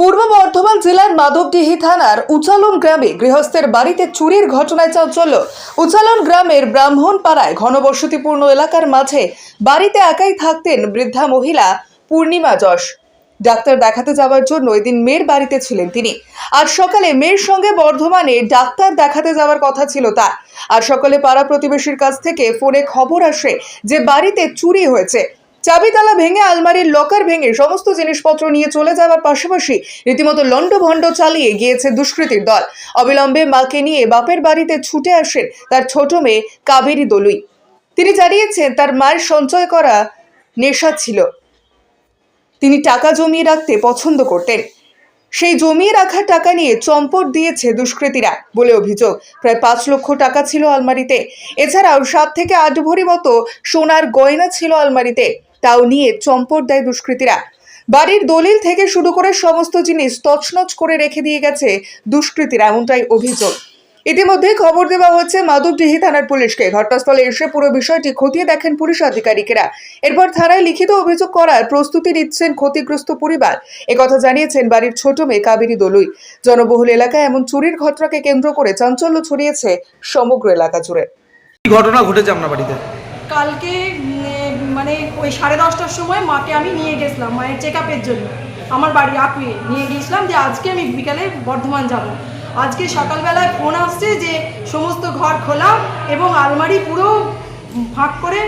পূর্ব বর্ধমান জেলার মাধবডিহি থানার উচালন গ্রামে গৃহস্থের বাড়িতে চুরির ঘটনায় চাঞ্চল্য। উচালন গ্রামের ব্রাহ্মণ পাড়ায় ঘনবসতিপূর্ণ এলাকার মাঝে বাড়িতে একাই থাকতেন বৃদ্ধা মহিলা পূর্ণিমা যশ। ডাক্তার দেখাতে যাওয়ার জন্য এদিন মেয়ের বাড়িতে ছিলেন তিনি। আজ সকালে মেয়ের সঙ্গে বর্ধমানে ডাক্তার দেখাতে যাওয়ার কথা ছিল তার। আর সকালে পাড়া প্রতিবেশীর কাছ থেকে ফোনে খবর আসে যে বাড়িতে চুরি হয়েছে। চাবি তালা ভেঙে, আলমারির লকার ভেঙে সমস্ত জিনিসপত্র নিয়ে চলে যাওয়ার পাশাপাশি রীতিমতো লণ্ডভণ্ড চালিয়ে গিয়েছে দুষ্কৃতীর দল। অবিলম্বে মাকে নিয়ে বাপের বাড়িতে ছুটে আসেন তার ছোট মেয়ে কাবেরী দলুই। তিনি জানিয়েছেন, তার মায়ের সঞ্চয় করা নেশা ছিল। তিনি টাকা জমিয়ে রাখতে পছন্দ করতেন। সেই জমিয়ে রাখা টাকা নিয়ে চম্পট দিয়েছে দুষ্কৃতীরা বলে অভিযোগ। প্রায় পাঁচ লক্ষ টাকা ছিল আলমারিতে। এছাড়াও সাত থেকে আট ভরি মতো সোনার গয়না ছিল আলমারিতে। তাও নিয়ে চম্পট দেয় দুষ্কৃতীরা। বাড়ির দলিল থেকে শুরু করে সমস্ত জিনিস তছনছ করে রেখে দিয়ে গেছে দুষ্কৃতীরা, এমনটাই অভিযোগ। ইতিমধ্যে খবর দেওয়া হচ্ছে মাধবডিহি থানার পুলিশকে। ঘটনাস্থলে এসে পুরো বিষয়টি খতিয়ে দেখেন পুলিশ আধিকারিকেরা। এরপর থানায় লিখিত অভিযোগ করার প্রস্তুতি নিচ্ছেন ক্ষতিগ্রস্ত পরিবার। একথা জানিয়েছেন বাড়ির ছোট মেয়ে কাবেরী দলুই। জনবহুল এলাকায় এমন চুরির ঘটনাকে কেন্দ্র করে চাঞ্চল্য ছড়িয়েছে সমগ্র এলাকা জুড়ে। কি ঘটনা ঘটেছে আপনার বাড়িতে? কালকে উম, মানে ওই সাড়ে দশটার সময় মাকে আমি নিয়ে গেছিলাম মায়ের চেক আপের জন্য। আমার বাড়ি আপুয়ে নিয়ে গিয়েছিলাম যে আজকে আমি বিকালে বর্ধমান যাব। আজকে সকালবেলায় ফোন আসছে যে সমস্ত ঘর খোলা এবং আলমারি পুরো ভাগ করে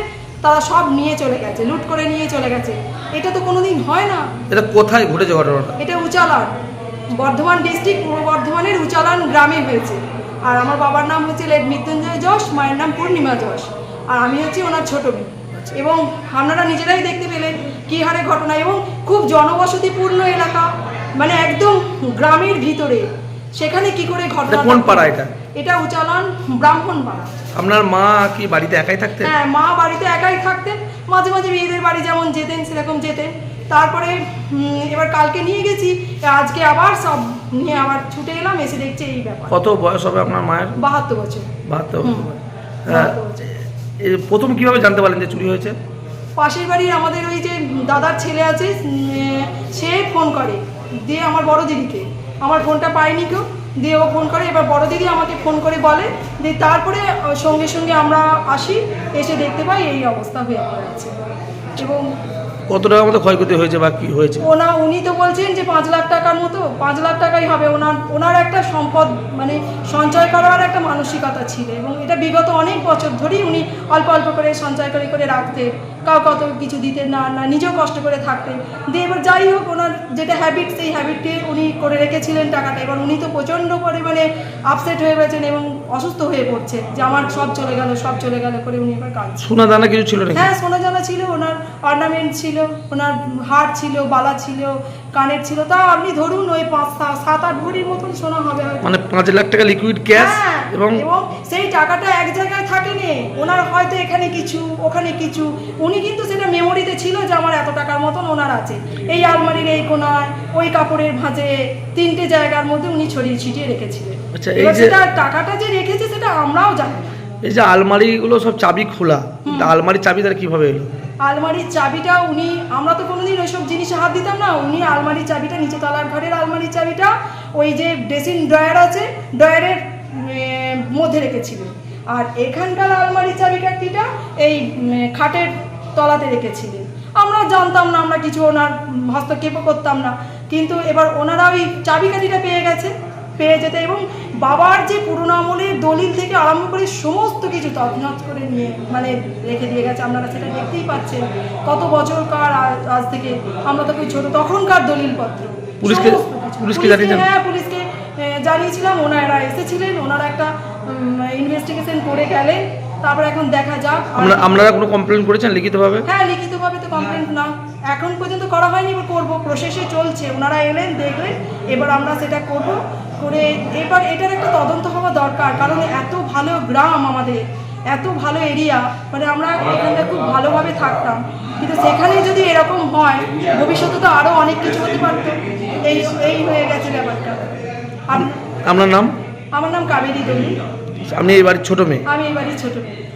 তারা সব নিয়ে চলে গেছে লুট করে নিয়ে চলে গেছে। এটা তো কোনোদিন হয় না। এটা কোথায় ঘটেছে ঘটনাটা? এটা উচালান বর্ধমান ডিস্ট্রিক্ট পূর্ব বর্ধমানের উচালান গ্রামে হয়েছে। আর আমার বাবার নাম হচ্ছে লেট মৃত্যুঞ্জয় যশ মায়ের নাম পূর্ণিমা যশ। আর আমি হচ্ছি ওনার ছোট মেয়ে এবং আপনারা নিজেরাই দেখতে পেলেন কী হারে ঘটনা এবং খুব জনবসতিপূর্ণ এলাকা মানে একদম গ্রামের ভিতরে। সেখানে কি করে ঘটনা এটা কোন পাড়া এটা? এটা উচালান ব্রাহ্মণ পাড়া। আপনার মা কি বাড়িতে একাই থাকতেন? হ্যাঁ মা বাড়িতে একাই থাকতেন। মাঝে মাঝে মেয়েদের বাড়ি যেমন যেতেন সেরকম যেতেন। তারপরে এবার কালকে নিয়ে গেছি। আজকে আবার সব নিয়ে আবার ছুটে এলাম এসে দেখছি এই ব্যাপার। কত বয়স হবে আপনার মায়ের? বাহাত্তর বছর। বাহাত্তর। হ্যাঁ। প্রথম কীভাবে জানতে পারলেন যে চুরি হয়েছে? পাশের বাড়ির আমাদের ওই যে দাদার ছেলে আছে সে ফোন করে দিয়ে আমার বড় দিদিকে। আমার ফোনটা পাইনি কেউ। দিয়ে ও ফোন করে, এবার বড় দিদি আমাকে ফোন করে বলে, দিয়ে তারপরে সঙ্গে সঙ্গে আমরা আসি, এসে দেখতে পাই এই অবস্থা হয়ে আছে এবং কত টাকার মতো ক্ষয়ক্ষতি হয়েছে বা কি হয়েছে? ওনা উনি তো বলছেন যে পাঁচ লাখ টাকার মতো পাঁচ লাখ টাকাই হবে। ওনার ওনার একটা সম্পদ মানে সঞ্চয় করার একটা মানসিকতা ছিল এবং এটা বিগত অনেক বছর ধরেই উনি অল্প অল্প করে সঞ্চয় করে করে রাখতেন। কাউ কত কিছু দিতেন না না নিজেও কষ্ট করে থাকতেন। দিয়ে এবার যাই হোক ওনার যেটা হ্যাবিট সেই হ্যাবিটকে উনি করে রেখেছিলেন টাকাটা। এবার উনি তো প্রচণ্ড পরিমাণে আপসেট হয়ে গেছেন এবং অসুস্থ হয়ে পড়ছে যে আমার সব চলে গেল সব চলে গেল করে উনি এবার কাঁদছেন। সোনা দানা কিছু ছিল হ্যাঁ সোনা জানা ছিল। ওনার অর্নামেন্ট ছিল ওনার হার ছিল বালা ছিল কানের ছিল তাও আপনি ধরুন ওই পাঁচ সাত আট ভরির মতন সোনা হবে মানে পাঁচ লাখ টাকা লিকুইড ক্যাশ এবং সেই টাকাটা এক জায়গায় থাকেনি। ওনার হয়তো এখানে কিছু ওখানে কিছু। উনি কিন্তু সেটা মেমোরিতে ছিল যে আমার এত টাকার মতন ওনার আছে। এই আলমারির এই কোনায় ওই কাপড়ের ভাঁজে তিনটে জায়গার মধ্যে উনি ছড়িয়ে ছিটিয়ে রেখেছিলেন। আচ্ছা, এই যে- সেটা টাকাটা যে রেখেছে সেটা আমরাও জানি এই যে আলমারিগুলো সব চাবি খোলা তা আলমারির চাবি তার কীভাবে এলো? আলমারির চাবিটা, উনি, আমরা তো কোনোদিন ওইসব জিনিসে হাত দিতাম না, উনি আলমারির চাবিটা, নিচে তলার ঘরের আলমারির চাবিটা, ওই যে ড্রেসিং ড্রয়ার আছে, ড্রয়ারের মধ্যে রেখেছিলেন। আর এখানকার আলমারির চাবিকাঠিটা এই খাটের তলাতে রেখেছিলেন। আমরা জানতাম না, আমরা কিছু ওনার হস্তক্ষেপও করতাম না। কিন্তু এবার ওনারা ওই চাবিকাঠিটা পেয়ে গেছে। পেয়ে যেতে এবং বাবার যে পুরোনো আমলের দলিল থেকে আরম্ভ করে সমস্ত কিছু তৎনত করে নিয়ে মানে রেখে দিয়ে গেছে। আপনারা সেটা দেখতেই পাচ্ছেন। কত বছরকার কার আজ থেকে আমরা তো ছোট তখনকার দলিলপত্র। পুলিশকে- পুলিশকে হ্যাঁ পুলিশকে জানিয়েছিলাম। ওনারা এসেছিলেন। ওনারা একটা ইনভেস্টিগেশন করে গেলেন। তারপর এখন দেখা যাক। আমরা আপনারা কোনো কমপ্লেন করেছেন লিখিতভাবে? হ্যাঁ লিখিতভাবে তো কমপ্লেন না। এখন পর্যন্ত করা হয়নি এবার করব। প্রসেসে চলছে। ওনারা এলেন দেখলেন। এবার আমরা সেটা করব। করে এবার এটার একটা তদন্ত হওয়া দরকার। কারণ এত ভালো গ্রাম আমাদের এত ভালো এরিয়া মানে আমরা এখানটা খুব ভালোভাবে থাকতাম। কিন্তু সেখানে যদি এরকম হয় ভবিষ্যতে তো আরও অনেক কিছু হতে পারতো। এই এই হয়ে গেছে ব্যাপারটা। আপনার নাম? আমার নাম কাবেরী দলি। আপনি এই বাড়ির ছোট মেয়ে? আমি এই বাড়ির ছোট মেয়ে।